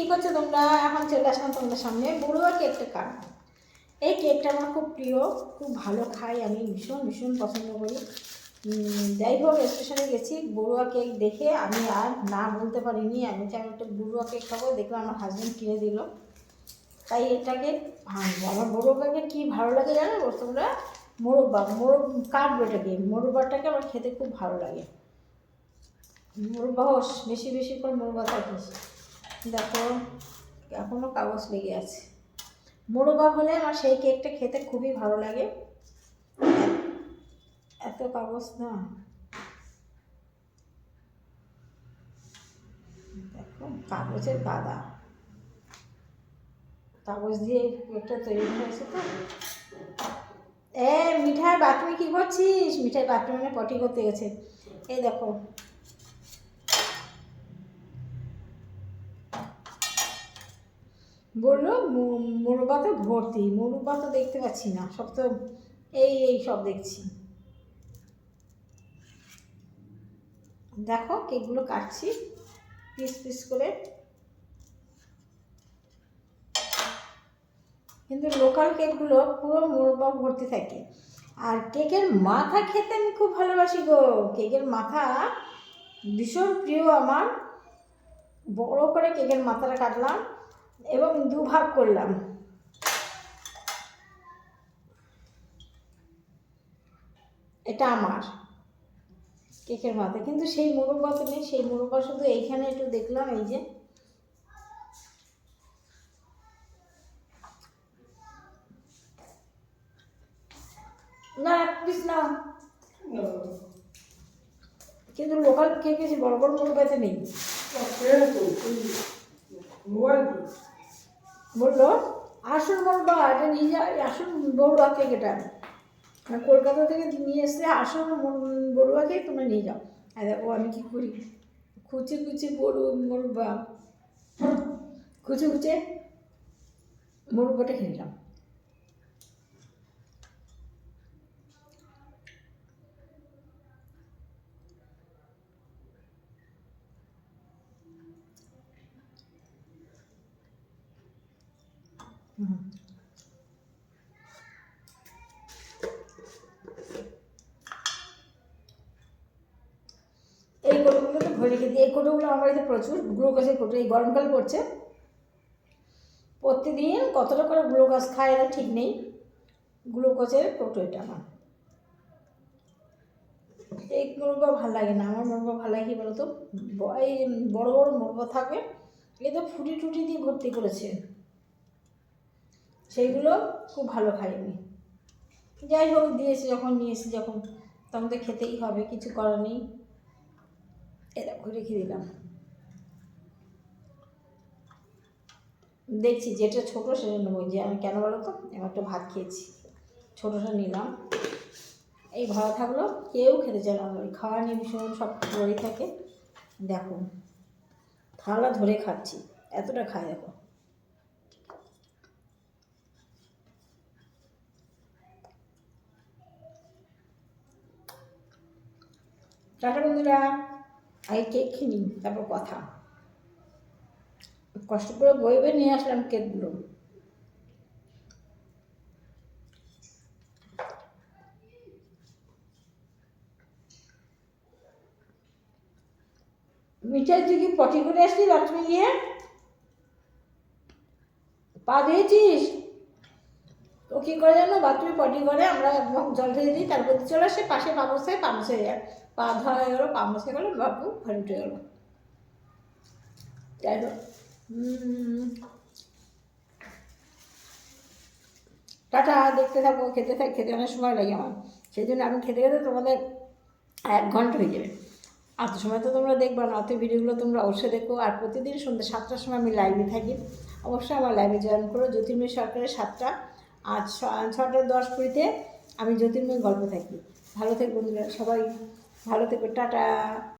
কী করছ তোমরা? এখন চলে আসলাম তোমাদের সামনে। বড়ুয়া কেকটা কাটবো এই কেকটা আমার খুব প্রিয়, খুব ভালো খাই আমি ভীষণ ভীষণ পছন্দ করি। যাই হোক, স্টেশনে গেছি, বড়ুয়া কেক দেখে আমি আর না বলতে পারিনি। আমি চাই একটা বড়ুয়া কেক খাব, দেখলাম আমার হাজব্যান্ড কিনে দিল। তাই এটাকে ভাঙবো। আমার মোরব্বাকে কী ভালো লাগে জানো তোমরা? মোরব্বা, মোরব কাটবো এটাকে মোরব্বাটাকে আমার খেতে খুব ভালো লাগে। মোরব্বা বেশি বেশি করে মোরব্বা থাকিস দেখো এখনও কাগজ লেগে আছে। মোরব্বা হলে আমার সেই কেকটা খেতে খুবই ভালো লাগে। এত কাগজ না। দেখো, কাগজের গাদা কাগজ দিয়ে কেকটা তৈরি হয়েছে তো। এ, মিঠাই বাথরুমে কি করছিস? মিঠাই বাথরুমে পটি করতে গেছে। এই দেখো বলল মোরবা তো ভর্তি মোরবা তো দেখতে পাচ্ছি না, সব তো এই এই সব দেখছি। দেখো কেকগুলো কাটছি, পিস পিস করে। কিন্তু লোকাল কেকগুলো পুরো মোরব্বা ভর্তি থাকে। আর কেকের মাথা খেতে আমি খুব ভালোবাসি গো। কেকের মাথা ভীষণ প্রিয় আমার। বড় করে কেকের মাথাটা কাটলাম। এবং দুভাগ করলাম। এটা আমার কেকের মাথা কিন্তু সেই মোরব্বা তো নেই সেই মোরব্বা শুধু এইখানে একটু দেখলাম এই যে। না প্লিজ না। কিন্তু লোকাল কেক বড় বড় মোরব্বাতে নেই। বলল আসল মোরব্বা এটা নিয়ে যা আসল বড়ুয়া কেক এটা মানে কলকাতা থেকে নিয়ে এসে আসুন বড়ুয়াকেই তুমি তোমরা নিয়ে যাও। আর ও আমি কী করি? খুঁচে খুঁচে বড়ু মরুবা খুচে কুচে মরুবাটা খেয়ে নিলাম। এই কোটোগুলো তো ভরে দিই এই কোটোগুলো আমার বাড়িতে প্রচুর গ্লুকোজের কোটো, এই গরমকাল পড়ছে। প্রতিদিন কতটা করে গ্লুকোজ খায় এটা ঠিক নেই। গ্লুকোজের কোটো এটা আমার। এই মুরগা ভালো লাগে না, আমার মুরগা ভালো লাগে কি বলতো? এই বড় বড় মুরগা থাকবে এ তো ফুটি টুটি দিয়ে ভর্তি করেছে। সেইগুলো খুব ভালো খাই আমি যাই হোক, দিয়েছি যখন নিয়ে এসেছি যখন। তখন তো খেতেই হবে, কিছু করার নেই। এরকম রেখে দিলাম। দেখছি যেটা ছোটো সেটা নেব। যে আমি কেন বলো তো? আমি একটা ভাত খেয়েছি। ছোটোটা নিলাম। এই ভরা থাকল, কেউ খেতে চায় না। খাওয়া নিয়ে ভীষণ সব পড়েই থাকে। দেখো, থালা ধরে খাচ্ছি। এতটা খাই দেখো। টাটা বন্ধুরা, আগে কেক খেয়ে তারপর কথা। কষ্ট করে বয়ে নিয়ে আসলাম কেকগুলো। মিঠাই তুই কি পটি করে আসলি বাথরুমে গিয়ে? পা ধুয়েছিস ও কী করে জানো? বাথরুমে পটি করে, আমরা জল ঢেলে দিই, তারপর চলে আসে পাশে পা বসে পা বসে যায়। পা ধোয়া হয়ে গেলো পা বসে গেলো, বাবু ঘরে উঠে গেলো। যাই হোক টাটা, দেখতে থাকব খেতে থাক, খেতে অনেক সময় লাগে আমার। সেই জন্য আমি খেতে খেতে তোমাদের এক ঘণ্টা হয়ে যাবে। অত সময় তো তোমরা দেখবে না অত ভিডিওগুলো তোমরা অবশ্যই দেখো। আর প্রতিদিন সন্ধ্যে সাতটার সময় আমি লাইভে থাকি। অবশ্যই আমার লাইভে জয়েন করো, জ্যোতির্ময় সরকারের সাতটা। ছ- ছটা দশ কুড়িতে আমি জ্যোতির্ময় গল্প থাকি। ভালো থেকে বন্ধুরা, সবাই ভালো থেকে, টাটা।